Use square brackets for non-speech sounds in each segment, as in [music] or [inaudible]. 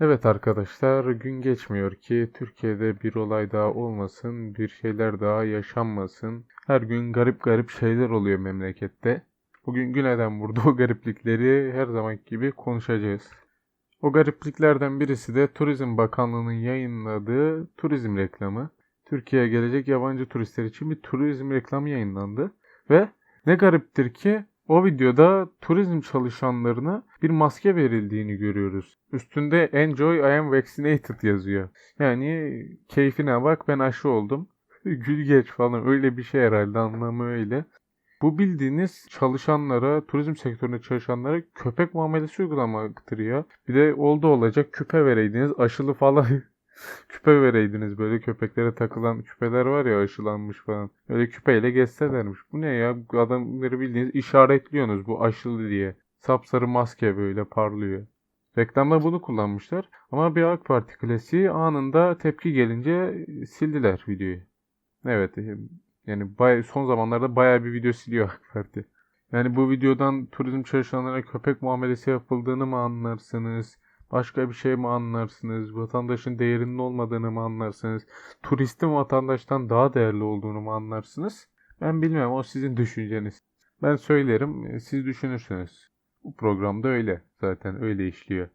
Evet arkadaşlar, gün geçmiyor ki Türkiye'de bir olay daha olmasın, bir şeyler daha yaşanmasın. Her gün garip garip şeyler oluyor memlekette. Bugün Güne'den burada o gariplikleri her zaman gibi konuşacağız. O garipliklerden birisi de Turizm Bakanlığı'nın yayınladığı turizm reklamı. Türkiye'ye gelecek yabancı turistler için bir turizm reklamı yayınlandı. Ve ne gariptir ki o videoda turizm çalışanlarına bir maske verildiğini görüyoruz. Üstünde Enjoy I am vaccinated yazıyor. Yani keyfine bak ben aşı oldum. [laughs] Gül geç falan öyle bir şey herhalde anlamı öyle. Bu bildiğiniz çalışanlara, turizm sektöründe çalışanlara köpek muamelesi uygulamaktır ya. Bir de oldu olacak küpe vereydiniz, aşılı falan [laughs] [laughs] küpe vereydiniz. Böyle köpeklere takılan küpeler var ya aşılanmış falan. Öyle küpeyle geçselermiş. Bu ne ya? Adamları bildiğiniz işaretliyorsunuz bu aşılı diye. Sapsarı maske böyle parlıyor. Reklamda bunu kullanmışlar. Ama bir AK Parti klasiği anında tepki gelince sildiler videoyu. Evet yani bay, son zamanlarda bayağı bir video siliyor AK Parti. Yani bu videodan turizm çalışanlara köpek muamelesi yapıldığını mı anlarsınız? Başka bir şey mi anlarsınız? Vatandaşın değerinin olmadığını mı anlarsınız? Turistin vatandaştan daha değerli olduğunu mu anlarsınız? Ben bilmem o sizin düşünceniz. Ben söylerim siz düşünürsünüz. Bu programda öyle zaten öyle işliyor.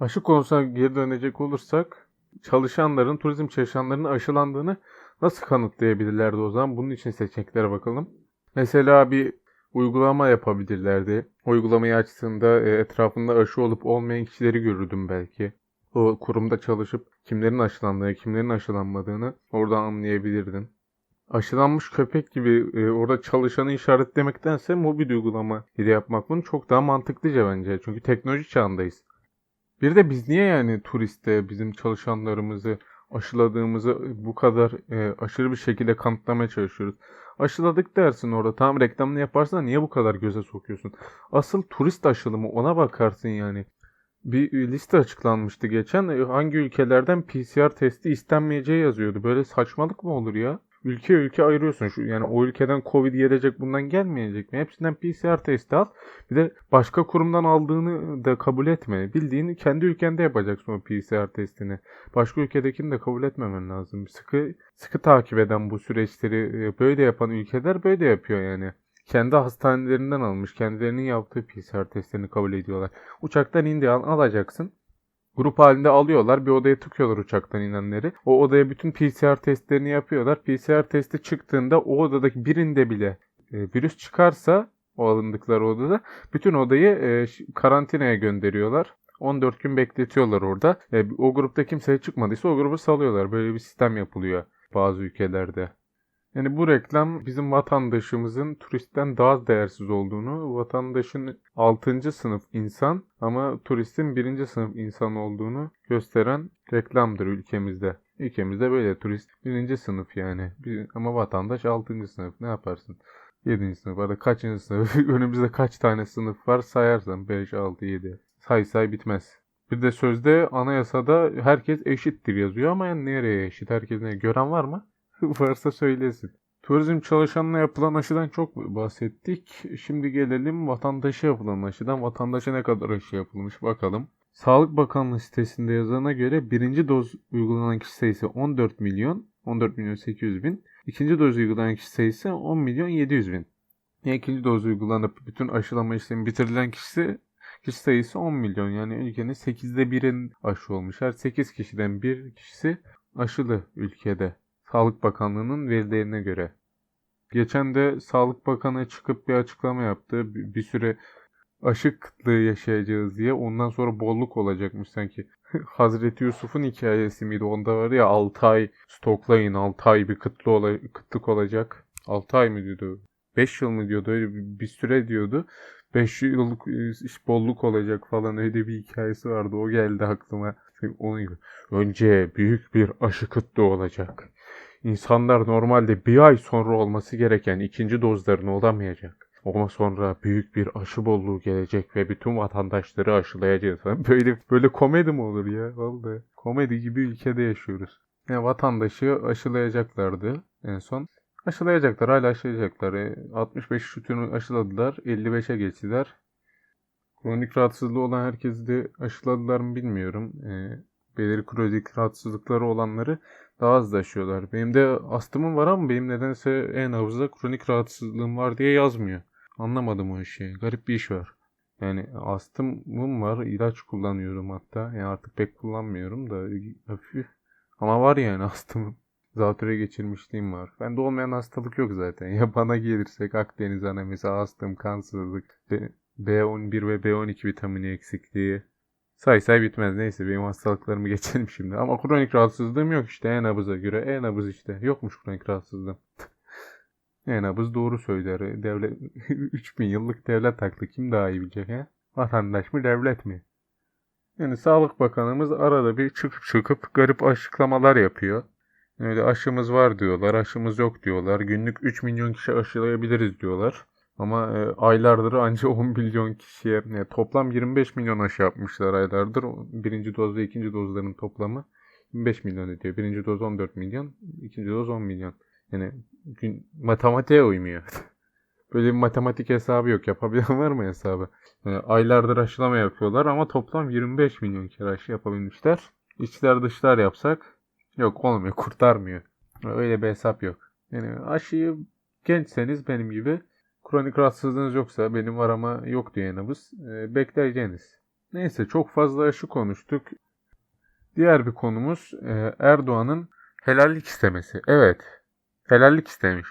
Aşı konusuna geri dönecek olursak çalışanların, turizm çalışanlarının aşılandığını nasıl kanıtlayabilirlerdi o zaman? Bunun için seçeneklere bakalım. Mesela bir uygulama yapabilirlerdi. Uygulamayı açtığında e, etrafında aşı olup olmayan kişileri görürdüm belki. O kurumda çalışıp kimlerin aşılandığını, kimlerin aşılanmadığını oradan anlayabilirdin. Aşılanmış köpek gibi e, orada çalışanı işaretlemektense mobil uygulama ile yapmak bunu çok daha mantıklıca bence. Çünkü teknoloji çağındayız. Bir de biz niye yani turiste bizim çalışanlarımızı aşıladığımızı bu kadar e, aşırı bir şekilde kanıtlamaya çalışıyoruz. Aşıladık dersin orada. Tam reklamını yaparsan niye bu kadar göze sokuyorsun? Asıl turist aşılımı ona bakarsın yani. Bir liste açıklanmıştı geçen. Hangi ülkelerden PCR testi istenmeyeceği yazıyordu. Böyle saçmalık mı olur ya? Ülke ülke ayırıyorsun. Şu, yani o ülkeden Covid gelecek bundan gelmeyecek mi? Hepsinden PCR testi al. Bir de başka kurumdan aldığını da kabul etme. Bildiğini kendi ülkende yapacaksın o PCR testini. Başka ülkedekini de kabul etmemen lazım. Sıkı sıkı takip eden bu süreçleri e, böyle yapan ülkeler böyle yapıyor yani. Kendi hastanelerinden almış, kendilerinin yaptığı PCR testlerini kabul ediyorlar. Uçaktan indi al, alacaksın. Grup halinde alıyorlar bir odaya tıkıyorlar uçaktan inenleri. O odaya bütün PCR testlerini yapıyorlar. PCR testi çıktığında o odadaki birinde bile e, virüs çıkarsa o alındıkları odada bütün odayı e, karantinaya gönderiyorlar. 14 gün bekletiyorlar orada. E, o grupta kimseye çıkmadıysa o grubu salıyorlar. Böyle bir sistem yapılıyor bazı ülkelerde. Yani bu reklam bizim vatandaşımızın turistten daha değersiz olduğunu, vatandaşın 6. sınıf insan ama turistin 1. sınıf insan olduğunu gösteren reklamdır ülkemizde. Ülkemizde böyle turist 1. sınıf yani. Ama vatandaş 6. sınıf. Ne yaparsın? 7. sınıf. Arada kaçıncı sınıf? [laughs] Önümüzde kaç tane sınıf var sayarsan 5, 6, 7. Say say bitmez. Bir de sözde anayasada herkes eşittir yazıyor ama yani nereye eşit? Herkes ne? Gören var mı? [laughs] Varsa söylesin. Turizm çalışanına yapılan aşıdan çok bahsettik. Şimdi gelelim vatandaşa yapılan aşıdan. Vatandaşa ne kadar aşı yapılmış bakalım. Sağlık Bakanlığı sitesinde yazana göre birinci doz uygulanan kişi sayısı 14 milyon, 14 milyon 800 bin. İkinci doz uygulanan kişi sayısı 10 milyon 700 bin. İkinci doz uygulanıp bütün aşılama işlemi bitirilen kişisi kişi sayısı 10 milyon. Yani ülkenin 8'de birin aşı olmuş. Her 8 kişiden bir kişisi aşılı ülkede. Sağlık Bakanlığı'nın verilerine göre. Geçen de Sağlık Bakanı çıkıp bir açıklama yaptı. Bir, süre aşı kıtlığı yaşayacağız diye. Ondan sonra bolluk olacakmış sanki. [laughs] Hazreti Yusuf'un hikayesi miydi? Onda var ya 6 ay stoklayın 6 ay bir kıtlı ola, kıtlık olacak. 6 ay mı diyordu? 5 yıl mı diyordu? Öyle bir süre diyordu. 5 yıllık iş bolluk olacak falan öyle bir hikayesi vardı. O geldi aklıma. Gibi. Önce büyük bir aşı kıtlığı olacak. İnsanlar normalde bir ay sonra olması gereken ikinci dozlarını olamayacak. Ama sonra büyük bir aşı bolluğu gelecek ve bütün vatandaşları aşılayacağız. [laughs] Böyle böyle komedi mi olur ya? Vallahi komedi gibi ülkede yaşıyoruz. Yani vatandaşı aşılayacaklardı en son. Aşılayacaklar, hala aşılayacaklar. 65 e, şutunu aşıladılar, 55'e geçtiler. Kronik rahatsızlığı olan herkesi de aşıladılar mı bilmiyorum. Ee, belirli kronik rahatsızlıkları olanları daha az da aşıyorlar. Benim de astımım var ama benim nedense e-nabızda kronik rahatsızlığım var diye yazmıyor. Anlamadım o işi. Garip bir iş var. Yani astımım var. ilaç kullanıyorum hatta. Yani artık pek kullanmıyorum da hafif. Ama var yani astımım. [laughs] Zatüre geçirmişliğim var. Bende olmayan hastalık yok zaten. [laughs] Ya bana gelirsek Akdeniz anemisi, astım, kansızlık, B- B11 ve B12 vitamini eksikliği. Say say bitmez. Neyse benim hastalıklarımı [laughs] geçelim şimdi. Ama kronik rahatsızlığım yok işte e-nabıza göre. E-nabız işte. Yokmuş kronik rahatsızlığım. [laughs] e-nabız doğru söyler. Devlet [laughs] 3000 yıllık devlet haklı. Kim daha iyi bilecek he? Vatandaş mı devlet mi? Yani Sağlık Bakanımız arada bir çıkıp çıkıp garip açıklamalar yapıyor. Öyle aşımız var diyorlar, aşımız yok diyorlar. Günlük 3 milyon kişi aşılayabiliriz diyorlar. Ama e, aylardır ancak 10 [laughs] milyon kişiye yani toplam 25 milyon aşı yapmışlar aylardır. Birinci doz ve ikinci dozların toplamı 25 milyon ediyor. Birinci doz 14 milyon, ikinci doz 10 milyon. Yani gün, matematiğe uymuyor. [laughs] Böyle bir matematik hesabı yok. Yapabilen var mı hesabı? Yani aylardır aşılama yapıyorlar ama toplam 25 milyon kere aşı yapabilmişler. İçler dışlar yapsak yok olmuyor, kurtarmıyor. Öyle bir hesap yok. Yani aşıyı gençseniz benim gibi kronik rahatsızlığınız yoksa benim var ama yok diye nabız e, bekleyeceğiniz. Neyse çok fazla aşı konuştuk. Diğer bir konumuz e, Erdoğan'ın helallik istemesi. Evet, helallik istemiş.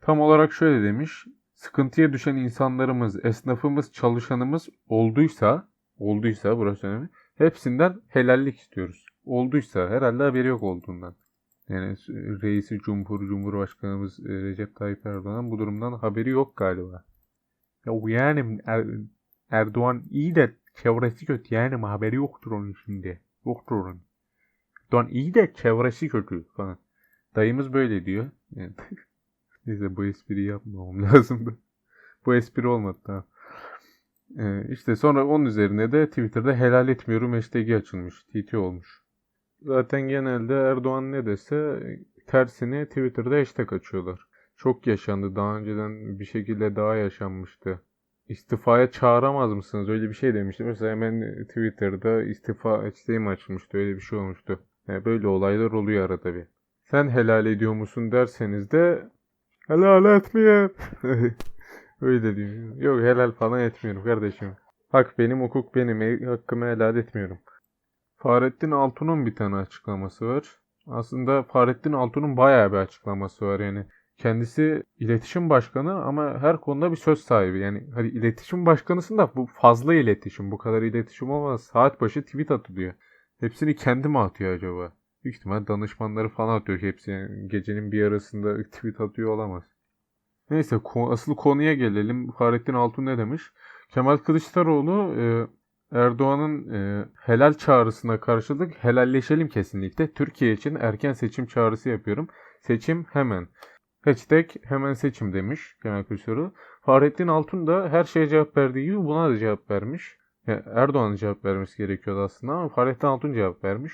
Tam olarak şöyle demiş. Sıkıntıya düşen insanlarımız, esnafımız, çalışanımız olduysa, olduysa burası önemli. Hepsinden helallik istiyoruz. Olduysa herhalde haberi yok olduğundan. Yani reisi Cumhur, Cumhurbaşkanımız e, Recep Tayyip Erdoğan'ın bu durumdan haberi yok galiba. Ya yani er, Erdoğan iyi de çevresi kötü yani haberi yoktur onun şimdi. Yoktur onun. Erdoğan iyi de çevresi kötü falan. Dayımız böyle diyor. Yani, [laughs] neyse bu espriyi yapmamam [laughs] lazımdı. Bu espri olmadı tamam. Ee, işte sonra onun üzerine de Twitter'da helal etmiyorum hashtag'i açılmış. TT olmuş. Zaten genelde Erdoğan ne dese tersine Twitter'da hashtag açıyorlar. Çok yaşandı. Daha önceden bir şekilde daha yaşanmıştı. İstifaya çağıramaz mısınız? Öyle bir şey demişti. Mesela hemen Twitter'da istifa isteğim açılmıştı. Öyle bir şey olmuştu. Yani böyle olaylar oluyor arada bir. Sen helal ediyor musun derseniz de helal etmeyin. [laughs] Öyle diyor. Yok helal falan etmiyorum kardeşim. Hak benim, hukuk benim. Hakkımı helal etmiyorum. Fahrettin Altun'un bir tane açıklaması var. Aslında Fahrettin Altun'un bayağı bir açıklaması var yani. Kendisi iletişim başkanı ama her konuda bir söz sahibi. Yani hadi iletişim başkanısın da bu fazla iletişim. Bu kadar iletişim olmaz. Saat başı tweet atılıyor. Hepsini kendi mi atıyor acaba? Büyük ihtimal danışmanları falan atıyor hepsi. Yani gecenin bir arasında [laughs] tweet atıyor olamaz. Neyse asıl konuya gelelim. Fahrettin Altun ne demiş? Kemal Kılıçdaroğlu e, Erdoğan'ın e, helal çağrısına karşılık helalleşelim kesinlikle. Türkiye için erken seçim çağrısı yapıyorum. Seçim hemen. Hashtag hemen seçim demiş Kemal Kılıçdaroğlu. Fahrettin Altun da her şeye cevap verdiği gibi buna da cevap vermiş. Yani Erdoğan'ın cevap vermesi gerekiyordu aslında ama Fahrettin Altun cevap vermiş.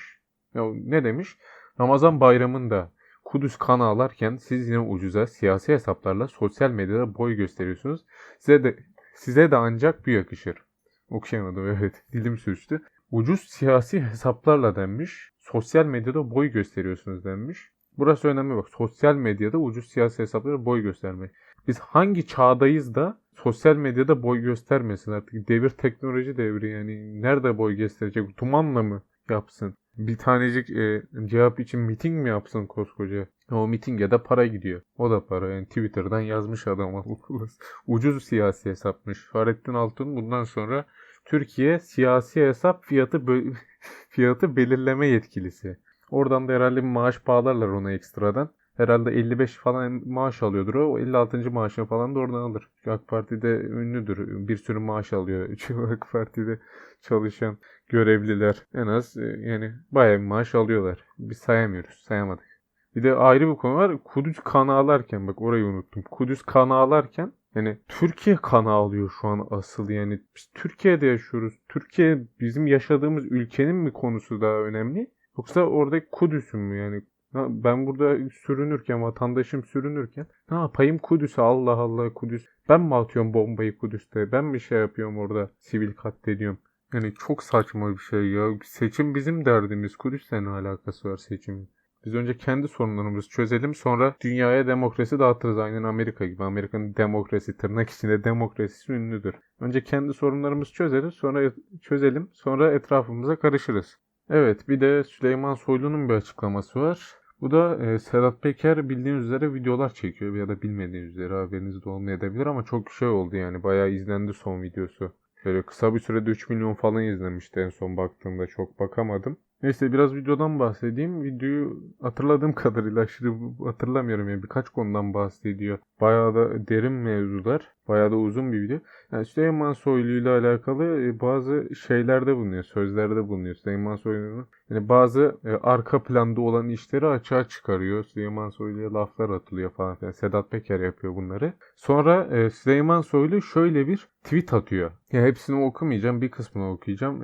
Ya ne demiş? Ramazan bayramında Kudüs kan ağlarken siz yine ucuza siyasi hesaplarla sosyal medyada boy gösteriyorsunuz. Size de size de ancak bu yakışır. Okuyamadım [laughs] evet. Dilim sürçtü. Ucuz siyasi hesaplarla denmiş. Sosyal medyada boy gösteriyorsunuz denmiş. Burası önemli bak. Sosyal medyada ucuz siyasi hesaplara boy göstermek. Biz hangi çağdayız da sosyal medyada boy göstermesin artık. Devir teknoloji devri yani. Nerede boy gösterecek? Tumanla mı yapsın? Bir tanecik e, cevap için miting mi yapsın koskoca? O mitinge de para gidiyor. O da para. Yani Twitter'dan yazmış adam. [laughs] Ucuz siyasi hesapmış. Fahrettin Altun bundan sonra Türkiye siyasi hesap fiyatı [laughs] fiyatı belirleme yetkilisi. Oradan da herhalde bir maaş bağlarlar ona ekstradan. Herhalde 55 falan maaş alıyordur o. o 56. maaşını falan da oradan alır. Çünkü AK Parti'de ünlüdür. Bir sürü maaş alıyor. [laughs] Çünkü AK Parti'de çalışan görevliler en az e, yani bayağı bir maaş alıyorlar. Biz sayamıyoruz. Sayamadık. Bir de ayrı bir konu var. Kudüs kan ağlarken bak orayı unuttum. Kudüs kan ağlarken yani Türkiye kan ağlıyor şu an asıl yani. Biz Türkiye'de yaşıyoruz. Türkiye bizim yaşadığımız ülkenin mi konusu daha önemli? Yoksa oradaki Kudüs'ün mü yani? Ha, Ben burada sürünürken, vatandaşım sürünürken ne yapayım Kudüs'e Allah Allah Kudüs. Ben mi atıyorum bombayı Kudüs'te? Ben mi şey yapıyorum orada sivil katlediyorum? Yani çok saçma bir şey ya. Seçim bizim derdimiz. Kudüs'le ne alakası var seçimin? Biz önce kendi sorunlarımızı çözelim sonra dünyaya demokrasi dağıtırız aynen Amerika gibi. Amerika'nın demokrasi tırnak içinde demokrasisi ünlüdür. Önce kendi sorunlarımızı çözeriz sonra çözelim sonra etrafımıza karışırız. Evet bir de Süleyman Soylu'nun bir açıklaması var. Bu da e, Sedat Peker bildiğiniz üzere videolar çekiyor ya da bilmediğiniz üzere haberiniz de olmayabilir ama çok şey oldu yani bayağı izlendi son videosu. Böyle kısa bir sürede 3 milyon falan izlemişti en son baktığımda çok bakamadım. Neyse biraz videodan bahsedeyim. Videoyu hatırladığım kadarıyla [laughs] aşırı hatırlamıyorum yani birkaç konudan bahsediyor. Bayağı da derin mevzular. Bayağı da uzun bir video. Yani Süleyman Soylu ile alakalı e, bazı şeylerde bulunuyor, sözlerde bulunuyor. Süleyman Soylu'nun yani bazı e, arka planda olan işleri açığa çıkarıyor. Süleyman Soylu'ya laflar atılıyor falan filan. Sedat Peker yapıyor bunları. Sonra e, Süleyman Soylu şöyle bir tweet atıyor. Ya hepsini okumayacağım, bir kısmını okuyacağım.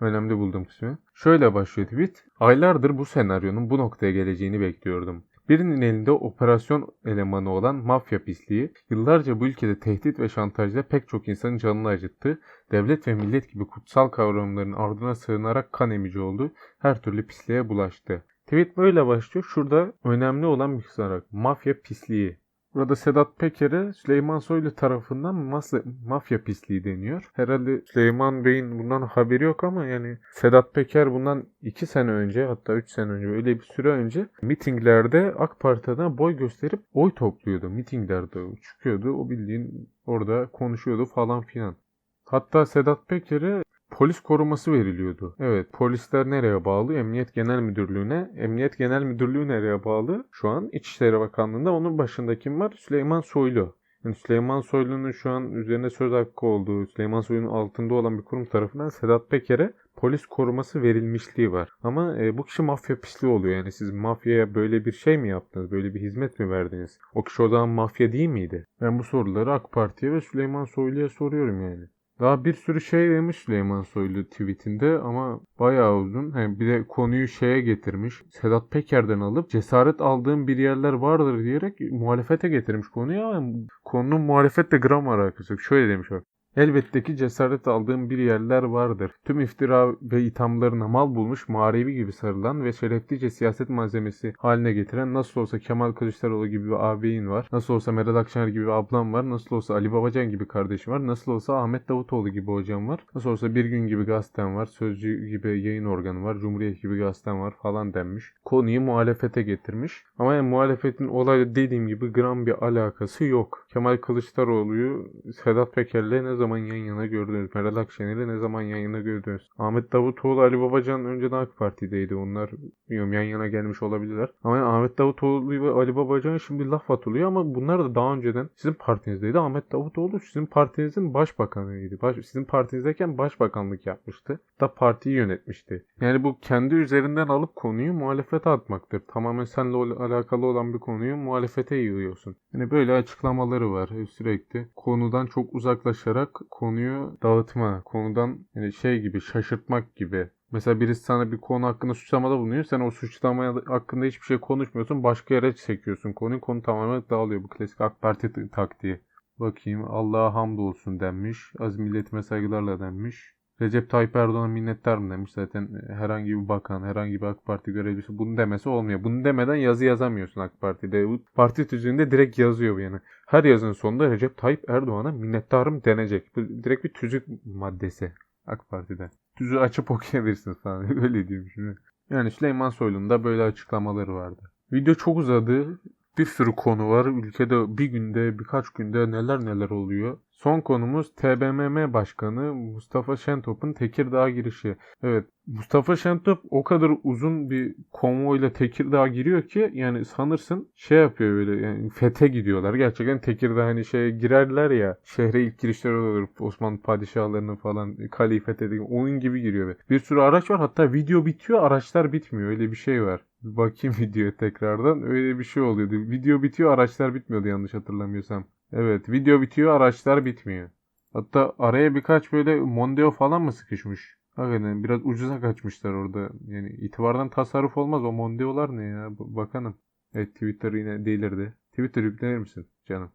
Önemli bulduğum kısmı. Şöyle başlıyor tweet. Aylardır bu senaryonun bu noktaya geleceğini bekliyordum. Birinin elinde operasyon elemanı olan mafya pisliği yıllarca bu ülkede tehdit ve şantajla pek çok insanın canını acıttı. Devlet ve millet gibi kutsal kavramların ardına sığınarak kan emici oldu. Her türlü pisliğe bulaştı. Tweet böyle başlıyor. Şurada önemli olan bir kısarak mafya pisliği. Burada Sedat Peker'e Süleyman Soylu tarafından mas- mafya pisliği deniyor. Herhalde Süleyman Bey'in bundan haberi yok ama yani Sedat Peker bundan 2 sene önce hatta 3 sene önce öyle bir süre önce mitinglerde AK Parti'den boy gösterip oy topluyordu. Mitinglerde çıkıyordu. O bildiğin orada konuşuyordu falan filan. Hatta Sedat Peker'e polis koruması veriliyordu. Evet polisler nereye bağlı? Emniyet Genel Müdürlüğü'ne. Emniyet Genel Müdürlüğü nereye bağlı? Şu an İçişleri Bakanlığı'nda onun başında kim var? Süleyman Soylu. Yani Süleyman Soylu'nun şu an üzerine söz hakkı olduğu, Süleyman Soylu'nun altında olan bir kurum tarafından Sedat Peker'e polis koruması verilmişliği var. Ama e, bu kişi mafya pisliği oluyor. Yani siz mafyaya böyle bir şey mi yaptınız? Böyle bir hizmet mi verdiniz? O kişi o zaman mafya değil miydi? Ben bu soruları AK Parti'ye ve Süleyman Soylu'ya soruyorum yani. Daha bir sürü şey demiş Süleyman Soylu tweetinde ama bayağı uzun. Hem bir de konuyu şeye getirmiş. Sedat Peker'den alıp cesaret aldığım bir yerler vardır diyerek muhalefete getirmiş konuyu ama konunun muhalefetle gram alakası yok. Şöyle demiş bak. Elbette ki cesaret aldığım bir yerler vardır. Tüm iftira ve ithamlarına mal bulmuş mağrebi gibi sarılan ve şereflice siyaset malzemesi haline getiren nasıl olsa Kemal Kılıçdaroğlu gibi bir ağabeyin var. Nasıl olsa Meral Akşener gibi bir ablam var. Nasıl olsa Ali Babacan gibi kardeşim var. Nasıl olsa Ahmet Davutoğlu gibi hocam var. Nasıl olsa Bir Gün gibi gazetem var. Sözcü gibi yayın organı var. Cumhuriyet gibi gazetem var falan denmiş. Konuyu muhalefete getirmiş. Ama yani muhalefetin olayla dediğim gibi gram bir alakası yok. Kemal Kılıçdaroğlu'yu Sedat Peker'le ne zaman yan yana gördünüz? Meral Akşener'i ne zaman yan yana gördünüz? Ahmet Davutoğlu, Ali Babacan önceden AK Parti'deydi. Onlar bilmiyorum yan yana gelmiş olabilirler. Ama yani Ahmet Davutoğlu ve Ali Babacan şimdi laf atılıyor ama bunlar da daha önceden sizin partinizdeydi. Ahmet Davutoğlu sizin partinizin başbakanıydı. Baş, sizin partinizdeyken başbakanlık yapmıştı. Da partiyi yönetmişti. Yani bu kendi üzerinden alıp konuyu muhalefete atmaktır. Tamamen seninle alakalı olan bir konuyu muhalefete yığıyorsun. Yani böyle açıklamaları var sürekli. Konudan çok uzaklaşarak konuyu dağıtma. Konudan yani şey gibi şaşırtmak gibi. Mesela birisi sana bir konu hakkında suçlamada bulunuyor. Sen o suçlama hakkında hiçbir şey konuşmuyorsun. Başka yere çekiyorsun. Konuyu konu tamamen dağılıyor. Bu klasik AK Parti taktiği. Bakayım Allah'a hamdolsun denmiş. Az milletime saygılarla denmiş. Recep Tayyip Erdoğan'a minnettar mı demiş. Zaten herhangi bir bakan, herhangi bir AK Parti görevlisi bunu demesi olmuyor. Bunu demeden yazı yazamıyorsun AK Parti'de. Parti tüzüğünde direkt yazıyor yani. Her yazının sonunda Recep Tayyip Erdoğan'a minnettarım denecek. Bu direkt bir tüzük maddesi AK Parti'de. Tüzüğü açıp [laughs] okuyabilirsiniz falan. [laughs] Öyle diyeyim şimdi. Yani Süleyman Soylu'nun da böyle açıklamaları vardı. Video çok uzadı. Bir sürü konu var. Ülkede bir günde, birkaç günde neler neler oluyor. Son konumuz TBMM Başkanı Mustafa Şentop'un Tekirdağ girişi. Evet Mustafa Şentop o kadar uzun bir konvoyla Tekirdağ giriyor ki yani sanırsın şey yapıyor böyle yani fete gidiyorlar. Gerçekten Tekirdağ hani şeye girerler ya şehre ilk girişler olur Osmanlı padişahlarının falan kaleyi fethedildiği oyun gibi giriyor. Bir sürü araç var hatta video bitiyor araçlar bitmiyor öyle bir şey var. Bir bakayım [laughs] videoya tekrardan öyle bir şey oluyordu. Video bitiyor araçlar bitmiyordu yanlış hatırlamıyorsam. Evet video bitiyor araçlar bitmiyor. Hatta araya birkaç böyle Mondeo falan mı sıkışmış? Hakikaten biraz ucuza kaçmışlar orada. Yani itibardan tasarruf olmaz. O Mondeo'lar ne ya? Bakanım. Evet Twitter yine delirdi. Twitter yüklenir misin canım?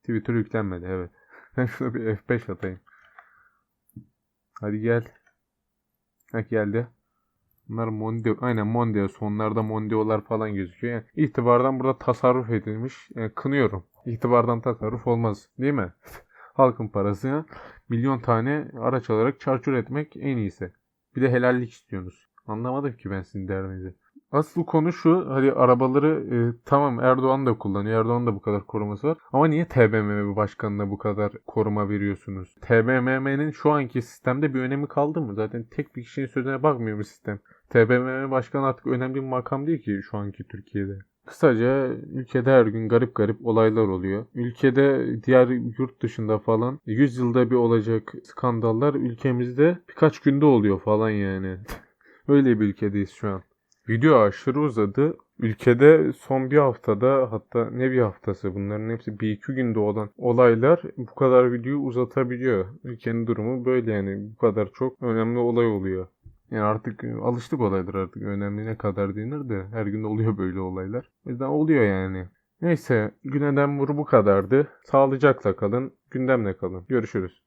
Twitter yüklenmedi evet. [laughs] Ben şuna bir F5 atayım. Hadi gel. Ha geldi. Bunlar Mondeo. Aynen Mondeo. Sonlarda Mondeo'lar falan gözüküyor. Yani itibardan burada tasarruf edilmiş. Yani kınıyorum. İtibardan tasarruf olmaz. Değil mi? [laughs] Halkın parasını milyon tane araç alarak çarçur etmek en iyisi. Bir de helallik istiyorsunuz. Anlamadım ki ben sizin derdinizi. Asıl konu şu. Hadi arabaları e, tamam Erdoğan da kullanıyor. Erdoğan da bu kadar koruması var. Ama niye TBMM başkanına bu kadar koruma veriyorsunuz? TBMM'nin şu anki sistemde bir önemi kaldı mı? Zaten tek bir kişinin sözüne bakmıyor mu sistem? TBMM başkanı artık önemli bir makam değil ki şu anki Türkiye'de. Kısaca ülkede her gün garip garip olaylar oluyor. Ülkede diğer yurt dışında falan 100 yılda bir olacak skandallar ülkemizde birkaç günde oluyor falan yani. [laughs] Öyle bir ülkedeyiz şu an. Video aşırı uzadı. Ülkede son bir haftada hatta ne bir haftası bunların hepsi bir iki günde olan olaylar bu kadar videoyu uzatabiliyor. Ülkenin durumu böyle yani bu kadar çok önemli olay oluyor. Yani artık e, alıştık olaylar artık önemli ne kadar denir de her gün oluyor böyle olaylar. O yüzden oluyor yani. Neyse gündem vuru bu kadardı. Sağlıcakla kalın, gündemle kalın. Görüşürüz.